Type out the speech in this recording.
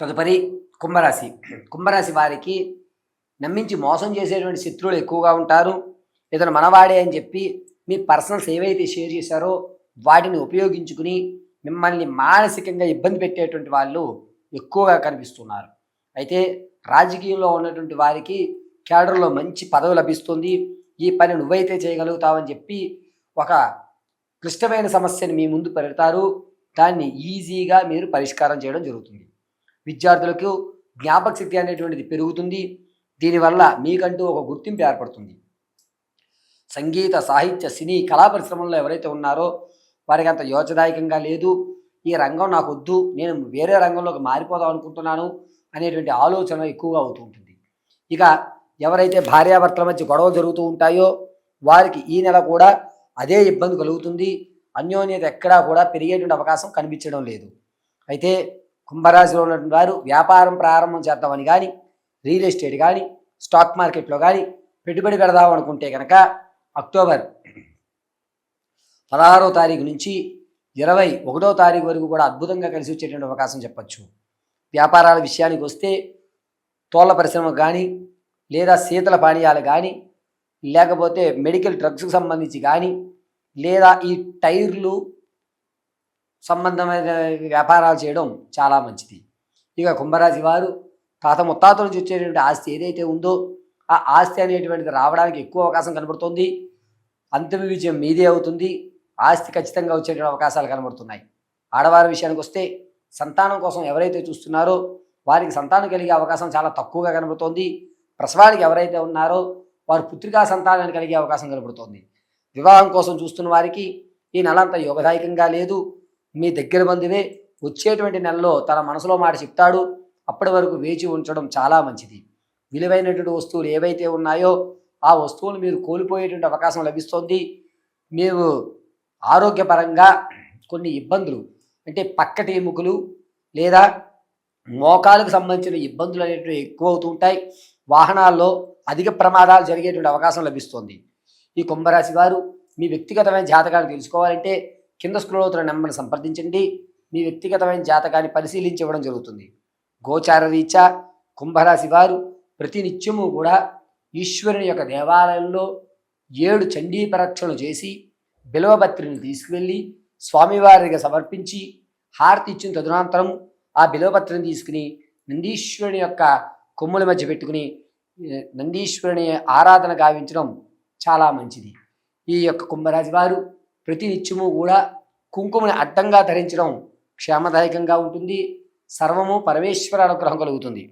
తదుపరి కుంభరాశి. కుంభరాశి వారికి నమ్మించి మోసం చేసేటువంటి శత్రువులు ఎక్కువగా ఉంటారు. ఇతను మనవాడే అని చెప్పి మీ పర్సనల్స్ ఏవైతే షేర్ చేశారో వాటిని ఉపయోగించుకుని మిమ్మల్ని మానసికంగా ఇబ్బంది పెట్టేటువంటి వాళ్ళు ఎక్కువగా కనిపిస్తున్నారు. అయితే రాజకీయంలో ఉన్నటువంటి వారికి క్యాడర్లో మంచి పదవి లభిస్తుంది. ఈ పని నువ్వైతే చేయగలుగుతావని చెప్పి ఒక క్లిష్టమైన సమస్యని మీ ముందు పెడతారు. దాన్ని ఈజీగా మీరు పరిష్కారం చేయడం జరుగుతుంది. విద్యార్థులకు జ్ఞాపక శక్తి అనేటువంటిది పెరుగుతుంది. దీనివల్ల మీకంటూ ఒక గుర్తింపు ఏర్పడుతుంది. సంగీత సాహిత్య సినీ కళా పరిశ్రమల్లో ఎవరైతే ఉన్నారో వారికి అంత యోచదాయకంగా లేదు. ఈ రంగం నాకు వద్దు నేను వేరే రంగంలోకి మారిపోదాం అనుకుంటున్నాను అనేటువంటి ఆలోచన ఎక్కువగా అవుతూ ఉంటుంది. ఇక ఎవరైతే భార్యాభర్తల మధ్య గొడవలు జరుగుతూ ఉంటాయో వారికి ఈ నెల కూడా అదే ఇబ్బంది కలుగుతుంది. అన్యోన్యత ఎక్కడా కూడా పెరిగేటువంటి అవకాశం కనిపించడం లేదు. అయితే కుంభరాశిలో ఉన్నటువంటి వారు వ్యాపారం ప్రారంభం చేద్దామని కానీ రియల్ ఎస్టేట్ కానీ స్టాక్ మార్కెట్లో కానీ పెట్టుబడి పెడదాం అనుకుంటే కనుక అక్టోబర్ పదహారో తారీఖు నుంచి ఇరవై ఒకటో తారీఖు వరకు కూడా అద్భుతంగా కలిసి వచ్చేటువంటి అవకాశం చెప్పచ్చు. వ్యాపారాల విషయానికి వస్తే తోళ్ళ పరిశ్రమ కానీ లేదా శీతల పానీయాలు కానీ లేకపోతే మెడికల్ డ్రగ్స్కి సంబంధించి కానీ లేదా ఈ టైర్లు సంబంధమైన వ్యాపారాలు చేయడం చాలా మంచిది. ఇక కుంభరాశి వారు తాత ముత్తాతల నుంచి వచ్చేటువంటి ఆస్తి ఏదైతే ఉందో ఆ ఆస్తి అనేటువంటిది రావడానికి ఎక్కువ అవకాశం కనబడుతుంది. అంతిమ విజయం మీదే అవుతుంది. ఆస్తి ఖచ్చితంగా వచ్చేటువంటి అవకాశాలు కనబడుతున్నాయి. ఆడవారి విషయానికి వస్తే సంతానం కోసం ఎవరైతే చూస్తున్నారో వారికి సంతానం కలిగే అవకాశం చాలా తక్కువగా కనబడుతోంది. ప్రసవానికి ఎవరైతే ఉన్నారో వారు పుత్రికా సంతానాన్ని కలిగే అవకాశం కనబడుతోంది. వివాహం కోసం చూస్తున్న వారికి ఈ నెల అంత యోగదాయకంగా లేదు. మీ దగ్గర బంధువే వచ్చేటువంటి నెలలో తన మనసులో మాట చెప్తాడు. అప్పటి వరకు వేచి ఉంచడం చాలా మంచిది. విలువైనటువంటి వస్తువులు ఏవైతే ఉన్నాయో ఆ వస్తువులు మీరు కోల్పోయేటువంటి అవకాశం లభిస్తుంది. మీరు ఆరోగ్యపరంగా కొన్ని ఇబ్బందులు అంటే పక్కటి ఎముకలు లేదా మోకాలకు సంబంధించిన ఇబ్బందులు అనేటివి ఎక్కువ అవుతూ ఉంటాయి. వాహనాల్లో అధిక ప్రమాదాలు జరిగేటువంటి అవకాశం లభిస్తుంది. ఈ కుంభరాశి వారు మీ వ్యక్తిగతమైన జాతకాన్ని తెలుసుకోవాలంటే కింద స్క్రోల్ అవుతున్న నెంబర్ని సంప్రదించండి. మీ వ్యక్తిగతమైన జాతకాన్ని పరిశీలించి ఇవ్వడం జరుగుతుంది. గోచార రీత్యా కుంభరాశి వారు ప్రతినిత్యము కూడా ఈశ్వరుని యొక్క దేవాలయంలో ఏడు చండీ పరీక్షలు చేసి బిలవపత్రిని తీసుకువెళ్ళి స్వామివారికి సమర్పించి హారతి ఇచ్చిన తదునంతరం ఆ బిలవపత్రిని తీసుకుని నందీశ్వరుని యొక్క కొమ్ముల మధ్య పెట్టుకుని నందీశ్వరుని ఆరాధన గావించడం చాలా మంచిది. ఈ యొక్క కుంభరాశి వారు ప్రతి నిత్యము కూడా కుంకుమని అడ్డంగా ధరించడం క్షేమదాయకంగా ఉంటుంది. సర్వము పరమేశ్వర అనుగ్రహం కలుగుతుంది.